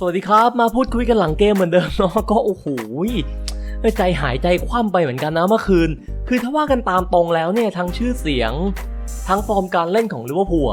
สวัสดีครับมาพูดคุยกันหลังเกมเหมือนเดิมเนาะก็โอ้โหใจหายใจคว่ำไปเหมือนกันนะเมื่อคืน คือถ้าว่ากันตามตรงแล้วเนี่ยทั้งชื่อเสียง ทั้งฟอร์มการเล่นของลิเวอร์พูล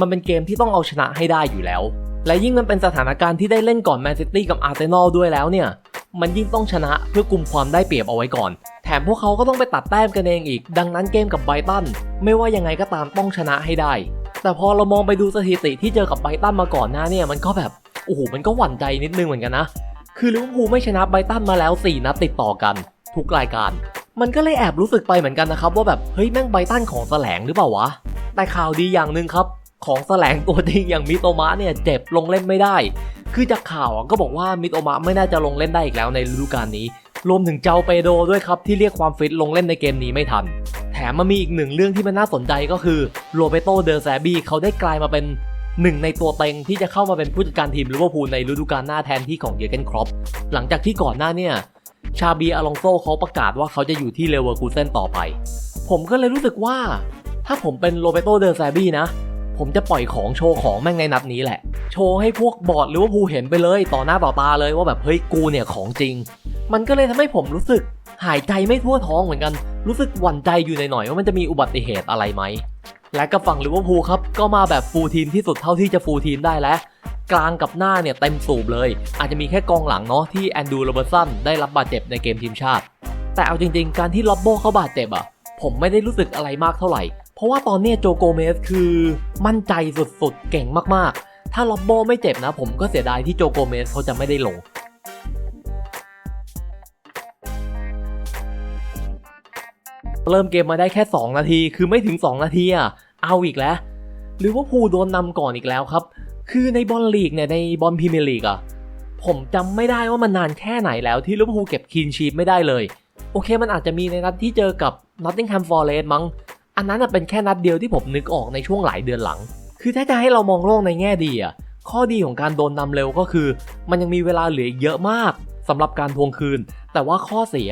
มันเป็นเกมที่ต้องเอาชนะให้ได้อยู่แล้ว และยิ่งมันเป็นสถานการณ์ที่ได้เล่นก่อนแมนซิตี้กับอาร์เซนอลด้วยแล้วเนี่ยมันยิ่งต้องชนะเพื่อกุมความได้เปรียบเอาไว้ก่อน แถมพวกเขาก็ต้องไปตัดแต้มกันเองอีก ดังนั้นเกมกับไบตันไม่ว่ายังไงก็ตามต้องชนะให้ได้ แต่พอเรามองไปดูสถิติที่เจอกับไบตันมาก่อนหน้าเนี่ยมันก็แบบ โอ้โหมันก็หวั่นใจนิดนึงเหมือนกันนะ คือลิเวอร์พูลไม่ชนะไบตันมาแล้ว 4 นัดติดต่อกัน ทุกรายการ มันก็เลยแอบรู้สึกไปเหมือนกันนะครับ ว่าแบบเฮ้ยแม่งไบตันของแสลงหรือเปล่าวะ แต่ข่าวดีอย่างหนึ่งครับ ของแสลงตัวจริงอย่างมิโตมะเนี่ยเจ็บลงเล่นไม่ได้ คือจากข่าวก็บอกว่ามิโตมะไม่น่าจะลงเล่นได้อีกแล้วในฤดูกาลนี้ รวมถึงเจ้าเปโดด้วยครับที่เรียกความฟิตลงเล่นในเกมนี้ไม่ทันแถมมันมีอีกหนึ่งเรื่องที่มันน่าสนใจก็คือโรเบโตเดอแซบีเขาได้กลายมาเป็น หนึ่งในตัวเต็งที่จะเข้ามาเป็นผู้จัดการทีมลิเวอร์พูลในฤดูกาลหน้าแทนที่ของเยอร์เกนครอปหลังจากที่ก่อนหน้าเนี่ยชาบีอลองโซเขาประกาศว่าเขาจะอยู่ที่เลเวอร์คูเซนต่อไป ผมก็เลยรู้สึกว่า ถ้าผมเป็นโรเบโตเดอแซบีนะ ผมจะปล่อยของโชว์ของแม่งในนัดนี้แหละ โชว์ให้พวกบอร์ดลิเวอร์พูลเห็นไปเลยต่อหน้าต่อตาเลยว่าแบบเฮ้ยกูเนี่ยของจริง มันก็เลยทำให้ผมรู้สึกหายใจไม่ทั่วท้องเหมือนกัน รู้สึกหวั่นใจอยู่หน่อยๆว่ามันจะมีอุบัติเหตุอะไรไหม และกับฝั่งลิเวอร์พูลครับก็มาแบบฟูลทีมที่สุดเท่าที่จะฟูลทีมได้แล้ว กลางกับหน้าเนี่ยเต็มสูบเลย อาจจะมีแค่กองหลังเนาะที่แอนดูโรเบอร์สันได้รับบาดเจ็บในเกมทีมชาติ แต่เอาจริง ๆ การที่ล็อบโบเขาบาดเจ็บอะผมไม่ได้รู้สึกอะไรมากเท่าไหร่ เพราะว่าตอนนี้โจโกเมสคือมั่นใจสุดๆเก่งมากๆ ถ้าล็อบโบไม่เจ็บนะ ผมก็เสียดายที่โจโกเมสเขาจะไม่ได้ลงเริ่มเกมมาได้แค่ 2 นาที คือไม่ถึง 2 นาทีอะ เอาอีกแล้วหรือว่าพูลโดนนำก่อนอีกแล้วครับ คือในบอลลีกเนี่ยในบอลพรีเมียร์ลีกอะผมจำไม่ได้ว่ามันนานแค่ไหนแล้วที่ลิเวอร์พูลเก็บคีนชีทไม่ได้เลย โอเคมันอาจจะมีในนัดที่เจอกับ Nottingham Forest มั้ง อันนั้นเป็นแค่นัดเดียวที่ผมนึกออกในช่วงหลายเดือนหลัง คือถ้าจะให้เรามองโลกในแง่ดีอะข้อดีของการโดนนำเร็วก็คือ มันยังมีเวลาเหลืออีกเยอะมากสำหรับการทวงคืน แต่ว่าข้อเสีย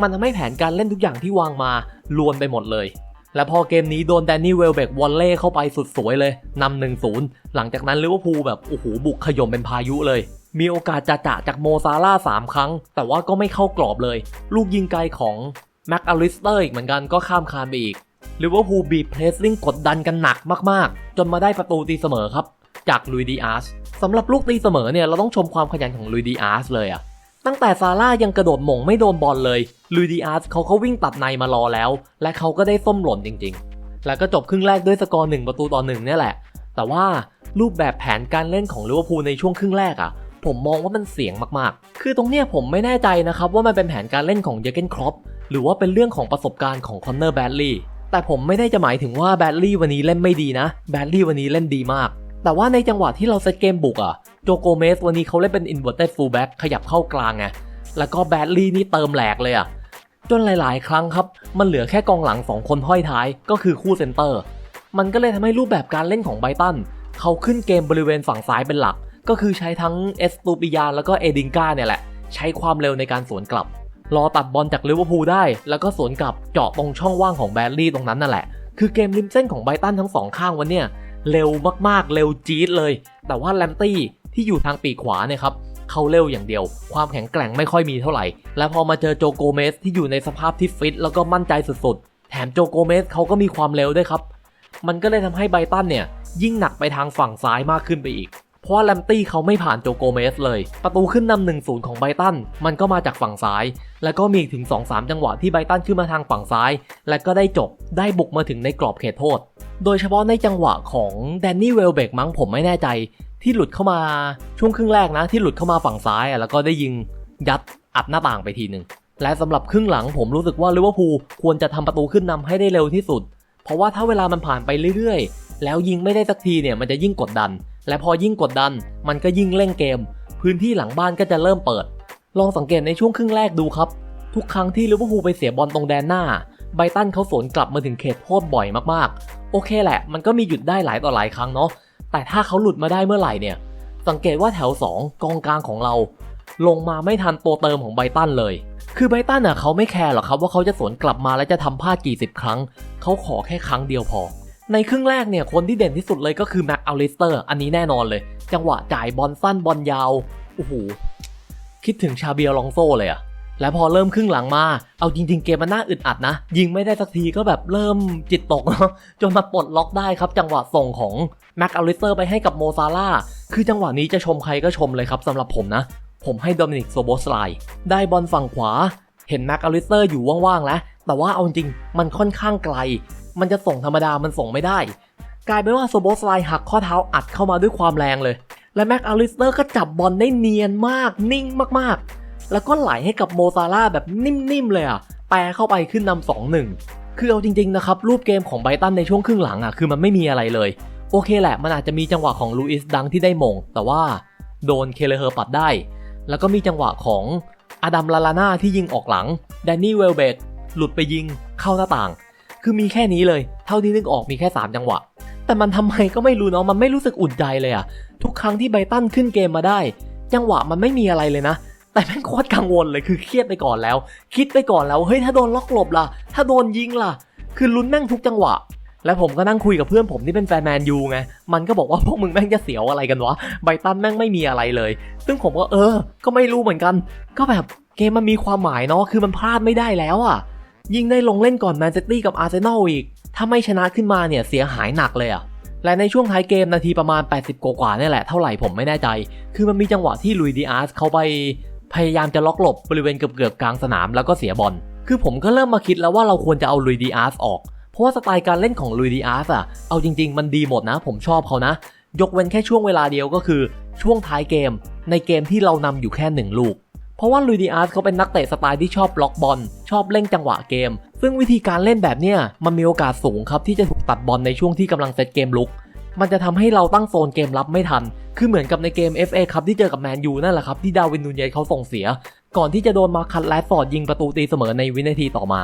มันทำให้แผนการเล่นทุกอย่างที่วางมาลวนไปหมดเลย และพอเกมนี้โดนแดนนี่เวลเบกวอลเล่เข้าไปสุดสวยเลยนำหนึ่งศูนย์หลังจากนั้นลิเวอร์พูลแบบโอ้โหบุกขย่มเป็นพายุเลย มีโอกาสจะจะจากโมซาร่าสามครั้ง แต่ว่าก็ไม่เข้ากรอบเลย ลูกยิงไกลของแม็กอลิสเตอร์อีกเหมือนกันก็ข้ามคานไปอีกลิเวอร์พูลบีบเพรสซิ่งกดดันกันหนักมากๆ จนมาได้ประตูตีเสมอครับ จากลุยดีอาร์สสำหรับลูกตีเสมอเนี่ยเราต้องชมความขยันของลุยดีอาร์สเลยอะ ตั้งแต่ซาร่ายังกระโดดหม่งไม่โดนบอลเลยลุยดีอาสเขาเขาวิ่งตัดในมารอแล้ว และเขาก็ได้ส้มหล่นจริงๆ แล้วก็จบครึ่งแรกด้วยสกอร์หนึ่งประตูต่อหนึ่งนี่แหละ แต่ว่ารูปแบบแผนการเล่นของลิเวอร์พูลในช่วงครึ่งแรกอะผมมองว่ามันเสี่ยงมากๆ คือตรงเนี้ยผมไม่แน่ใจนะครับว่ามันเป็นแผนการเล่นของเยเกนครอปหรือว่าเป็นเรื่องของประสบการณ์ของคอนเนอร์แบดลีย์แต่ผมไม่ได้จะหมายถึงว่าแบดลีย์วันนี้เล่นไม่ดีนะแบดลีย์วันนี้เล่นดีมาก แต่ว่าในจังหวะที่เราเซตเกมบุกอะ โจโกเมสวันนี้เขาเล่นเป็น inverted fullback ขยับเข้ากลางไงแล้วก็แบดลีย์นี่เติมแหลกเลยอะจนหลาย ๆ ครั้งครับ มันเหลือแค่กองหลัง 2 คนห้อยท้ายก็คือคู่เซนเตอร์ มันก็เลยทำให้รูปแบบการเล่นของไบตันเขาขึ้นเกมบริเวณฝั่งซ้ายเป็นหลัก ก็คือใช้ทั้งเอสตูปิยานแล้วก็เอดิงกาเนี่ยแหละ ใช้ความเร็วในการสวนกลับ รอตัดบอลจากลิเวอร์พูลได้ แล้วก็สวนกลับเจาะตรงช่องว่างของแบดลีย์ตรงนั้นนั่นแหละ คือเกมริมเส้นของไบตันทั้งสองข้างวันเนี่ยเร็วมากๆ เร็วจี๊ดเลย แต่ว่าแลมตี้ ที่อยู่ทางปีกขวาเนี่ยครับเขาเร็วอย่างเดียว ความแข็งแกร่งไม่ค่อยมีเท่าไหร่ และพอมาเจอโจโกเมสที่อยู่ในสภาพที่ฟิตแล้วก็มั่นใจสุดๆ แถมโจโกเมสเขาก็มีความเร็วด้วยครับ มันก็เลยทำให้ไบตันเนี่ย ยิ่งหนักไปทางฝั่งซ้ายมากขึ้นไปอีก เพราะแลมตี้เขาไม่ผ่านโจโกเมสเลย ประตูขึ้นนำหนึ่งศูนย์ของไบตัน มันก็มาจากฝั่งซ้าย แล้วก็มีถึง 2-3 จังหวะที่ไบตันขึ้นมาทางฝั่งซ้าย และก็ได้จบ ได้บุกมาถึงในกรอบเขตโทษ โดยเฉพาะในจังหวะของแดนนี่เวลเบกมั้งผมไม่แน่ใจ ที่หลุดเข้ามาช่วงครึ่งแรกนะ ที่หลุดเข้ามาฝั่งซ้ายอะแล้วก็ได้ยิงยัดอัดหน้าต่างไปทีหนึ่งและสำหรับครึ่งหลังผมรู้สึกว่าลิเวอร์พูลควรจะทำประตูขึ้นนำให้ได้เร็วที่สุด เพราะว่าถ้าเวลามันผ่านไปเรื่อยๆ แล้วยิงไม่ได้สักทีเนี่ยมันจะยิ่งกดดัน และพอยิ่งกดดัน มันก็ยิ่งเร่งเกม พื้นที่หลังบ้านก็จะเริ่มเปิด ลองสังเกตในช่วงครึ่งแรกดูครับ ทุกครั้งที่ลิเวอร์พูลไปเสียบอลตรงแดนหน้า ไบตันเขาสวนกลับมาถึงเขตโทษบ่อยมากๆ โอเคแหละ มันก็มีหยุดได้หลายต่อหลายครั้งเนาะ แต่ถ้าเขาหลุดมาได้เมื่อไหร่เนี่ย สังเกตว่าแถว 2 กองกลางของเรา ลงมาไม่ทันตัวเติมของไบตันเลย คือไบตันอะเขาไม่แคร์หรอกครับว่าเขาจะสวนกลับมาแล้วจะทำพลาดกี่สิบครั้ง เขาขอแค่ครั้งเดียวพอ ในครึ่งแรกเนี่ยคนที่เด่นที่สุดเลยก็คือแม็กอัลลิสเตอร์อันนี้แน่นอนเลย จังหวะจ่ายบอลสั้นบอลยาวโอ้โหคิดถึงชาเบียลองโซเลยอะแล้วพอเริ่มครึ่งหลังมา เอาจริง ๆ เกมมันน่าอึดอัดนะ ยิงไม่ได้สักทีก็แบบเริ่มจิตตก จนมาปลดล็อกได้ครับ จังหวะส่งของ แม็กอลิสเตอร์ไปให้กับโมซาร่าคือจังหวะนี้จะชมใครก็ชมเลยครับสำหรับผมนะ ผมให้โดมินิกโซโบสไลได้บอลฝั่งขวา เห็นแม็กอลิสเตอร์อยู่ว่างๆแล้ว แต่ว่าเอาจริงมันค่อนข้างไกล มันจะส่งธรรมดามันส่งไม่ได้ กลายเป็นว่าโซโบสไลหักข้อเท้าอัดเข้ามาด้วยความแรงเลย และแม็กอลิสเตอร์ก็จับบอลได้เนียนมากนิ่งมากๆ แล้วก็ไหลให้กับโมซาร่าแบบนิ่มๆเลยอะแปรเข้าไปขึ้นนำสองหนึ่งคือเอาจริงๆนะครับรูปเกมของไบตันในช่วงครึ่งหลังอะคือมันไม่มีอะไรเลย โอเคแหละ มันอาจจะมีจังหวะของลูอิสดังที่ได้มง แต่ว่าโดนเคเลเฮอร์ปัดได้ แล้วก็มีจังหวะของอดัมลาลาน่าที่ยิงออกหลังแดนนี่เวลเบกหลุดไปยิงเข้าหน้าต่าง คือมีแค่นี้เลย เท่าที่นึกออกมีแค่ 3 จังหวะ แต่มันทำไมก็ไม่รู้เนาะ มันไม่รู้สึกอุ่นใจเลยอะทุกครั้งที่ไบตันขึ้นเกมมาได้ จังหวะมันไม่มีอะไรเลยนะ แต่แม่งโคตรกังวลเลย คือเครียดไปก่อนแล้ว คิดไปก่อนแล้ว เฮ้ย ถ้าโดนล็อกหลบล่ะ ถ้าโดนยิงล่ะ คือลุ้นแม่งทุกจังหวะ และผมก็นั่งคุยกับเพื่อนผมที่เป็นแฟนแมนยูไง มันก็บอกว่าพวกมึงแม่งจะเสียวอะไรกันวะ ไบตันแม่งไม่มีอะไรเลย ซึ่งผมก็เออ ก็ไม่รู้เหมือนกัน ก็แบบเกมมันมีความหมายเนาะ คือมันพลาดไม่ได้แล้วอะ่ะ ยิ่งได้ลงเล่นก่อนแมนเชสเตอร์กับอาร์เซนอลอีก ถ้าไม่ชนะขึ้นมาเนี่ยเสียหายหนักเลยอะ่ะ และในช่วงท้ายเกมนาทีประมาณ 80 กว่าๆนี่แหละ เท่าไหร่ผมไม่แน่ใจ คือมันมีจังหวะที่ลุยดิอาร์สเขาไปพยายามจะล็อกหลบบริเวณเกือบๆกลางสนามแล้วก็เสียบอล คือผมก็เริ่มมาคิดแล้วว่าเราควรจะเอาลุยดิอาร์สออก ราะว่าสไตล์การเล่นของลุยดิอาร์สอะเอาจริง ๆ มันดีหมดนะ ผมชอบเขานะ ยกเว้นแค่ช่วงเวลาเดียวก็คือ ช่วงท้ายเกม ในเกมที่เรานำอยู่แค่หนึ่งลูก เพราะว่าลุยดิอาร์สเขาเป็นนักเตะสไตล์ที่ชอบบล็อกบอลชอบเล่นจังหวะเกม ซึ่งวิธีการเล่นแบบเนี้ยมันมีโอกาสสูงครับที่จะถูกตัดบอลในช่วงที่กำลังเซตเกมลุก มันจะทำให้เราตั้งโซนเกมรับไม่ทัน คือเหมือนกับในเกม FA ครับที่เจอกับแมนยูนั่นแหละครับที่ดาวินนูเยสเขาส่งเสีย ก่อนที่จะโดนมาคัดแรดฟอร์ดยิงประตูตีเสมอในวินาทีต่อมา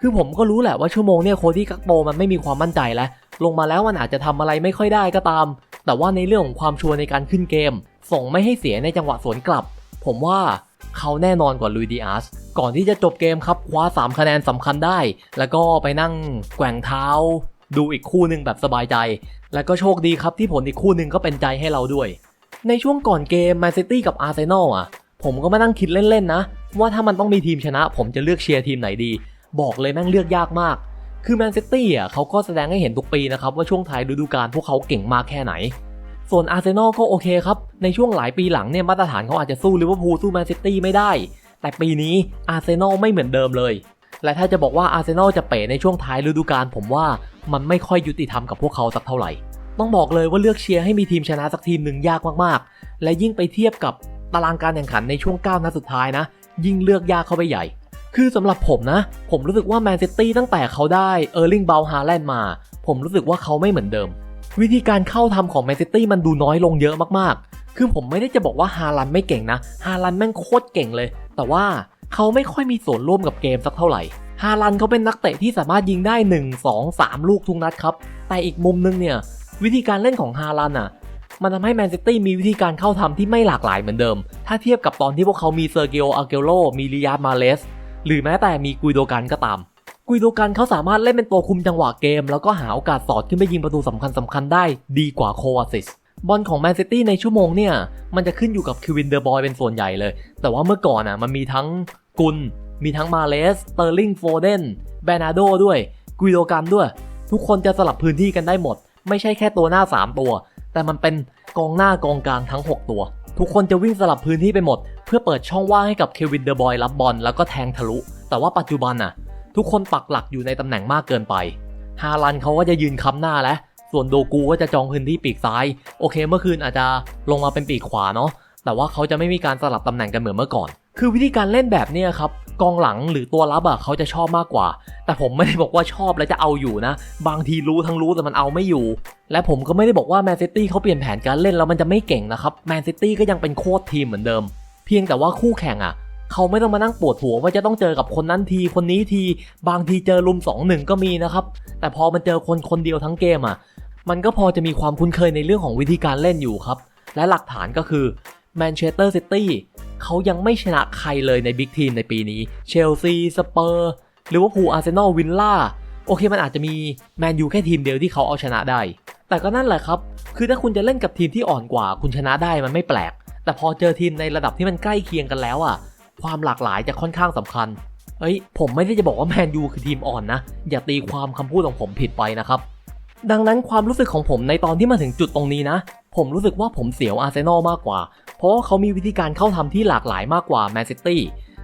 คือผมก็รู้แหละว่าชั่วโมงเนี่ยโคดี้กักโปมันไม่มีความมั่นใจแล้ว ลงมาแล้วมันอาจจะทำอะไรไม่ค่อยได้ก็ตาม แต่ว่าในเรื่องของความชัวร์ในการขึ้นเกม ส่งไม่ให้เสียในจังหวะสวนกลับ ผมว่าเขาแน่นอนกว่าลุยดิอาสก่อนที่จะจบเกมครับคว้า 3 คะแนนสำคัญได้ แล้วก็ไปนั่งแกว่งเท้า ดูอีกคู่หนึ่งแบบสบายใจ แล้วก็โชคดีครับที่ผลอีกคู่หนึ่งก็เป็นใจให้เราด้วย ในช่วงก่อนเกมแมนซิตี้กับอาร์เซนอลอะผมก็มานั่งคิดเล่นๆนะ ว่าถ้ามันต้องมีทีมชนะ ผมจะเลือกเชียร์ทีมไหนดี บอกเลยแม่งเลือกยากมาก คือแมนซิตี้อะเขาก็แสดงให้เห็นทุกปีนะครับว่าช่วงท้ายฤดูกาลพวกเขาเก่งมากแค่ไหน ส่วนอาร์เซนอลก็โอเคครับ ในช่วงหลายปีหลังเนี่ยมาตรฐานเขาอาจจะสู้ลิเวอร์พูลสู้แมนซิตี้ไม่ได้ แต่ปีนี้อาร์เซนอลไม่เหมือนเดิมเลย และถ้าจะบอกว่าอาร์เซนอลจะเป๋ในช่วงท้ายฤดูกาลผมว่ามันไม่ค่อยยุติธรรมกับพวกเขาสักเท่าไหร่ต้องบอกเลยว่าเลือกเชียร์ให้มีทีมชนะสักทีมหนึ่งยากมากๆ และยิ่งไปเทียบกับตารางการแข่งขันในช่วง 9 นัดสุดท้ายนะ ยิ่งเลือกยากเข้าไปใหญ่ คือสำหรับผมนะ ผมรู้สึกว่าแมนซิตี้ตั้งแต่เขาได้เออร์ลิงเบลฮาแลนด์มา ผมรู้สึกว่าเขาไม่เหมือนเดิม วิธีการเข้าทำของแมนซิตี้มันดูน้อยลงเยอะมากๆ คือผมไม่ได้จะบอกว่าฮาลันไม่เก่งนะฮาลันแม่งโคตรเก่งเลย แต่ว่าเขาไม่ค่อยมีส่วนร่วมกับเกมสักเท่าไหร่ฮาลันเขาเป็นนักเตะที่สามารถยิงได้ 1 2 3 ลูกทุกนัดครับ แต่อีกมุมนึงเนี่ย วิธีการเล่นของฮาลันอะ มันทำให้แมนซิตี้มีวิธีการเข้าทำที่ไม่หลากหลายเหมือนเดิม ถ้าเทียบกับตอนที่พวกเขามีเซอร์เกิโออาเกโลมีริยามาเลส หรือแม้แต่มีกุยโดกันก็ตาม กุยโดกันเขาสามารถเล่นเป็นตัวคุมจังหวะเกม แล้วก็หาโอกาสสอดขึ้นไปยิงประตูสำคัญสำคัญได้ดีกว่าโควาซิสบอลของแมนซิตี้ในชั่วโมงเนี่ย มันจะขึ้นอยู่กับคิวินเดอร์บอยเป็นส่วนใหญ่เลย แต่ว่าเมื่อก่อนอะมันมีทั้งกุล มีทั้งมาเลสเตอร์ลิงโฟเดนแบนาโดด้วยกุยโดกันด้วย ทุกคนจะสลับพื้นที่กันได้หมด ไม่ใช่แค่ตัวหน้า 3 ตัว แต่มันเป็นกองหน้ากองกลางทั้ง 6 ตัว ทุกคนจะวิ่งสลับพื้นที่ไปหมด เพื่อเปิดช่องว่างให้กับเควินเดอร์บอยรับบอลแล้วก็แทงทะลุ แต่ว่าปัจจุบันน่ะ ทุกคนปักหลักอยู่ในตำแหน่งมากเกินไป ฮาลันเขาก็จะยืนค้ำหน้าแล้ว ส่วนโดกูก็จะจองพื้นที่ปีกซ้าย โอเค เมื่อคืนอาจจะลงมาเป็นปีกขวาเนาะ แต่ว่าเขาจะไม่มีการสลับตำแหน่งกันเหมือนเมื่อก่อน คือวิธีการเล่นแบบนี้ครับ กองหลังหรือตัวรับอะเขาจะชอบมากกว่า แต่ผมไม่ได้บอกว่าชอบและจะเอาอยู่นะ บางทีรู้ทั้งรู้แต่มันเอาไม่อยู่ และผมก็ไม่ได้บอกว่าแมนซิตี้เขาเปลี่ยนแผนการเล่นแล้วมันจะไม่เก่งนะครับ แมนซิตี้ก็ยังเป็นโค้ชทีมเหมือนเดิม เพียงแต่ว่าคู่แข่งอะเขาไม่ต้องมานั่งปวดหัวว่าจะต้องเจอกับคนนั้นทีคนนี้ที บางทีเจอลุม2 1ก็มีนะครับ แต่พอมันเจอคนคนเดียวทั้งเกมอะ มันก็พอจะมีความคุ้นเคยในเรื่องของวิธีการเล่นอยู่ครับ และหลักฐานก็คือแมนเชสเตอร์ซิตี้เขายังไม่ชนะใครเลยในบิ๊กทีมในปีนี้ เชลซี สเปอร์ลิเวอร์พูอาร์เซนอล วิลล่า โอเคมันอาจจะมีแมนยูแค่ทีมเดียวที่เขาเอาชนะได้ แต่ก็นั่นแหละครับ คือถ้าคุณจะเล่นกับทีมที่อ่อนกว่า คุณชนะได้มันไม่แปลก แต่พอเจอทีมในระดับที่มันใกล้เคียงกันแล้วอะ ความหลากหลายจะค่อนข้างสำคัญ เอ้ย ผมไม่ได้จะบอกว่าแมนยูคือทีมอ่อนนะ อย่าตีความคำพูดของผมผิดไปนะครับ ดังนั้นความรู้สึกของผมในตอนที่มาถึงจุดตรงนี้นะ ผมรู้สึกว่าผมเสียวอาร์เซนอลมากกว่า เพราะว่าเขามีวิธีการเข้าทำที่หลากหลายมากกว่าแมนซิตี้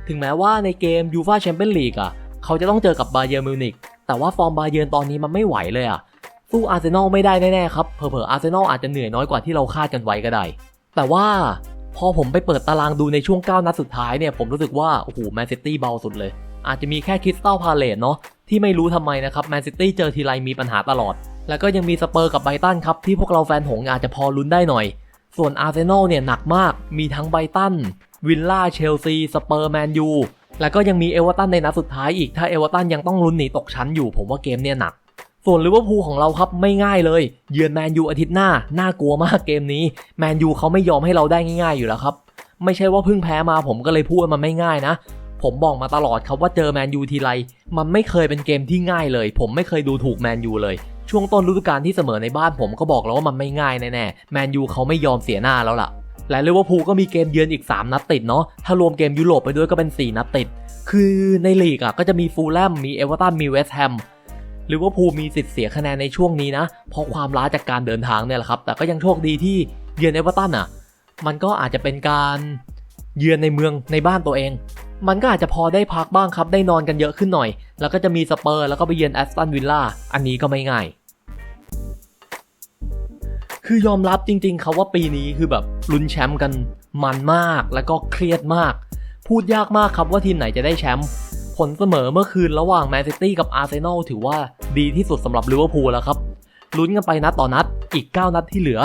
ถึงแม้ว่าในเกมยูฟาแชมเปี้ยนลีกอะ เขาจะต้องเจอกับบาเยิร์นมิวนิกแต่ว่าฟอร์มบาเยิร์นตอนนี้มันไม่ไหวเลยอะ สู้อาร์เซนอลไม่ได้แน่ๆครับ เผลอๆอาร์เซนอลอาจจะเหนื่อยน้อยกว่าที่เราคาดกันไว้ก็ได้ แต่ว่า พอผมไปเปิดตารางดูในช่วง 9 นัดสุดท้ายเนี่ย ผมรู้สึกว่า โอ้โหแมนซิตี้เบาสุดเลย อาจจะมีแค่คริสตัลพาเลตเนาะที่ไม่รู้ทำไมนะครับแมนซิตี้เจอทีไรมีปัญหาตลอด แล้วก็ยังมีสเปอร์กับไบตันครับ ที่พวกเราแฟนหงอาจจะพอลุ้นได้หน่อย ส่วนอาร์เซนอลเนี่ยหนักมากมีทั้งไบตันวิลล่าเชลซีสเปอร์แมนยูแล้วก็ยังมีเอเวอร์ตันในนัดสุดท้ายอีกถ้าเอเวอร์ตันยังต้องลุ้นหนีตกชั้นอยู่ ผมว่าเกมเนี่ยหนัก ส่วนลิเวอร์พูลของเราครับไม่ง่ายเลย เยือนแมนยูอาทิตย์หน้า น่ากลัวมากเกมนี้แมนยูเขาไม่ยอมให้เราได้ง่ายๆอยู่แล้วครับ ไม่ใช่ว่าเพิ่งแพ้มาผมก็เลยพูดว่ามันไม่ง่ายนะ ผมบอกมาตลอดครับว่าเจอแมนยูทีไรมันไม่เคยเป็นเกมที่ง่ายเลย ผมไม่เคยดูถูกแมนยูเลยช่วงต้นฤดูกาลที่เสมอในบ้านผมก็บอกแล้วว่ามันไม่ง่ายแน่ๆแมนยูเขาไม่ยอมเสียหน้าแล้วล่ะและลิเวอร์พูลก็มีเกมเยือนอีก 3 นัดติดเนาะ ถ้ารวมเกมยุโรปไปด้วยก็เป็น 4 นัดติด คือในลีกอะก็จะมีฟูลแลม มีเอเวอร์ตัน มีเวสต์แฮม ลิเวอร์พูลมีสิทธิ์เสียคะแนนในช่วงนี้นะ เพราะความล้าจากการเดินทางเนี่ยแหละครับ แต่ก็ยังโชคดีที่เยือนเอเวอร์ตันอะ มันก็อาจจะเป็นการเยือนในเมืองในบ้านตัวเอง มันก็อาจจะพอได้พักบ้างครับ ได้นอนกันเยอะขึ้นหน่อย แล้วก็จะมีสเปอร์ แล้วก็ไปเยือนแอสตันวิลล่า อันนี้ก็ไม่ง่าย คือยอมรับจริงๆครับว่าปีนี้คือแบบลุ้นแชมป์กันมันมาก แล้วก็เครียดมาก พูดยากมากครับว่าทีมไหนจะได้แชมป์ ผลเสมอเมื่อคืนระหว่างแมนซิตี้กับอาร์เซนอลถือว่าดีที่สุดสำหรับลิเวอร์พูลแล้วครับลุ้นกันไปนัดต่อนัดอีก 9 นัดที่เหลือ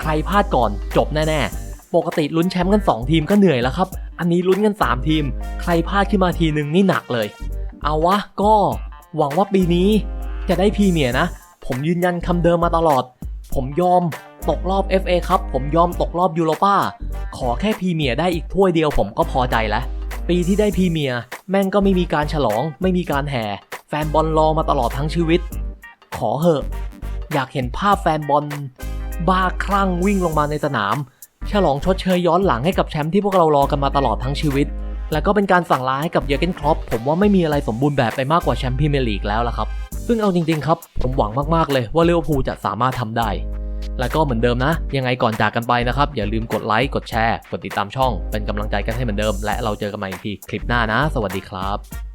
ใครพลาดก่อนจบแน่ ๆ ปกติลุ้นแชมป์กัน 2 ทีมก็เหนื่อยแล้วครับ อันนี้ลุ้นกัน 3 ทีม ใครพลาดขึ้นมาทีนึงนี่หนักเลย เอาวะก็หวังว่าปีนี้จะได้พรีเมียร์นะ ผมยืนยันคำเดิมมาตลอด ผมยอมตกรอบ FA ครับ ผมยอมตกรอบยูโรปาขอแค่พรีเมียร์ได้อีกถ้วยเดียวผมก็พอใจแล้ว ปีที่ได้พรีเมียร์ แม่งก็ไม่มีการฉลอง ไม่มีการแห่ แฟนบอลรอมาตลอดทั้งชีวิต ขอเหอะ อยากเห็นภาพแฟนบอล บ้าคลั่งวิ่งลงมาในสนาม ฉลองชดเชยย้อนหลังให้กับแชมป์ที่พวกเรารอกันมาตลอดทั้งชีวิต แล้วก็เป็นการสั่งลาให้กับเยอร์เกนครอปผมว่าไม่มีอะไรสมบูรณ์แบบไปมากกว่าแชมป์พรีเมียร์ลีกแล้วล่ะครับ ซึ่งเอาจริงๆครับ ผมหวังมากๆเลยว่าลิเวพูจะสามารถทำได้ แล้วก็เหมือนเดิมนะ ยังไงก่อนจากกันไปนะครับ อย่าลืมกดไลค์กดแชร์ กดติดตามช่อง เป็นกำลังใจกันให้เหมือนเดิม และเราเจอกันใหม่อีกทีคลิปหน้านะ สวัสดีครับ